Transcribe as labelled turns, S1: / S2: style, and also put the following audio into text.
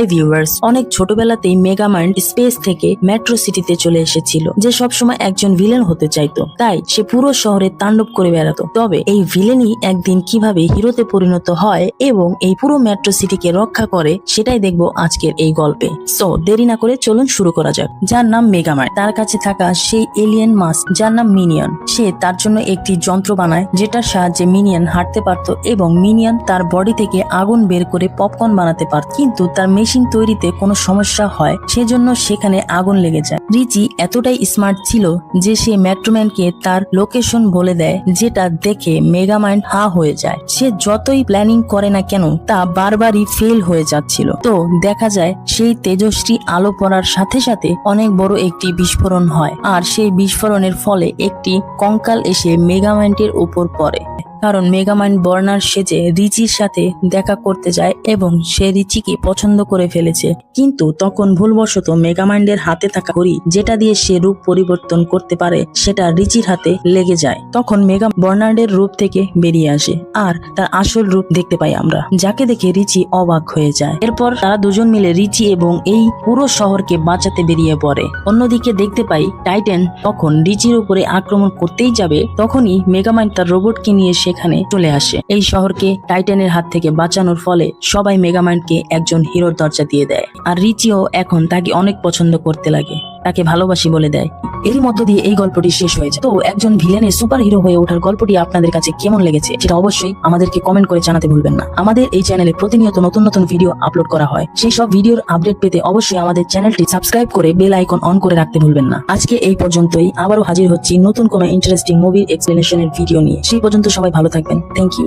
S1: এই ভিউয়ার্স অনেক ছোটবেলাতেই মেগামাইন্ড স্পেস থেকে মেট্রো সিটিতে চলে এসেছিল, যে সবসময় একজন ভিলেন হতে চাইতো। তাই সে পুরো শহরে তাণ্ডব করে বেড়াতো। তবে এই ভিলেনই একদিন কীভাবে হিরোতে পরিণত হয় এবং এই পুরো মেট্রো সিটিকে রক্ষা করে, সেটাই দেখব আজকের এই গল্পে। সো দেরি না করে চলুন শুরু করা যাক। যার নাম মেগামাইন্ড তার কাছে থাকা সেই এলিয়েন মাস যার নাম মিনিয়ন সে তার জন্য একটি যন্ত্র বানায়, যেটার সাহায্যে মিনিয়ন হাঁটতে পারত এবং মিনিয়ন তার বডি থেকে আগুন বের করে পপকর্ন বানাতে পারত। কিন্তু তার মেশিন তৈরিতে কোনো সমস্যা হয়, সেজন্য সেখানে আগুন লেগে যায়। রিচি এতটাই স্মার্ট ছিল যে সে ম্যাট্রোম্যানকে তার লোকেশন বলে দেয়, যেটা দেখে মেগামাইন্ড হা হয়ে যায়। সে যতই প্ল্যানিং করে না কেন, তা বারবারই ফেল হয়ে যাচ্ছিল। তো দেখা যায়, সেই তেজস্বী আলো পড়ার সাথে সাথে অনেক বড় একটি বিস্ফোরণ হয়, আর সেই বিস্ফোরণের ফলে একটি কঙ্কাল এসে মেগামাইন্ডের উপর পড়ে। কারণ মেগামাইন্ড বর্নার সেজে রিচির সাথে দেখা করতে যায় এবং সে রিচিকে পছন্দ করে ফেলেছে। কিন্তু তখন ভুলবশত মেগামাইন্ডের হাতে থাকা ঘড়ি যেটা দিয়ে সে রূপ পরিবর্তন করতে পারে, সেটা রিচির হাতে লেগে যায়। তখন মেগা বর্নার্ডের রূপ থেকে বেরিয়ে আসে আর তার আসল রূপ দেখতে পাই আমরা, যাকে দেখে রিচি অবাক হয়ে যায়। এরপর তারা দুজন মিলে রিচি এবং এই পুরো শহরকে বাঁচাতে বেরিয়ে পড়ে। অন্যদিকে দেখতে পাই টাইটেন তখন রিচির উপরে আক্রমণ করতেই যাবে, তখনই মেগামাইন্ড তার রোবটকে নিয়ে সেখানে চলে আসে। এই শহরকে টাইটানের হাত থেকে বাঁচানোর ফলে সবাই মেগামাইন্ডকে একজন হিরোর দরজা দিয়ে দেয়। আর রিচিও এখন তাকে অনেক পছন্দ করতে লাগে। তাকে ভালোবাসি বলে দেয়। এরই মধ্য দিয়ে এই গল্পটি শেষ হয়েছে তো একজন ভিলেনের সুপার হিরো হয়ে ওঠার গল্পটি আপনাদের কাছে কেমন লেগেছে সেটা অবশ্যই আমাদেরকে কমেন্ট করে জানাতে ভুলবেন না। আমাদের এই চ্যানেলে প্রতিনিয়ত নতুন নতুন ভিডিও আপলোড করা হয়। সেই সব ভিডিওর আপডেট পেতে অবশ্যই আমাদের চ্যানেলটি সাবস্ক্রাইব করে বেল আইকন অন করে রাখতে ভুলবেন না। আজকে এই পর্যন্তই। আবারও হাজির হচ্ছি নতুন কোনো ইন্টারেস্টিং মুভির এক্সপ্লেনেশনের ভিডিও নিয়ে। সেই পর্যন্ত সবাই ভালো থাকবেন। Thank you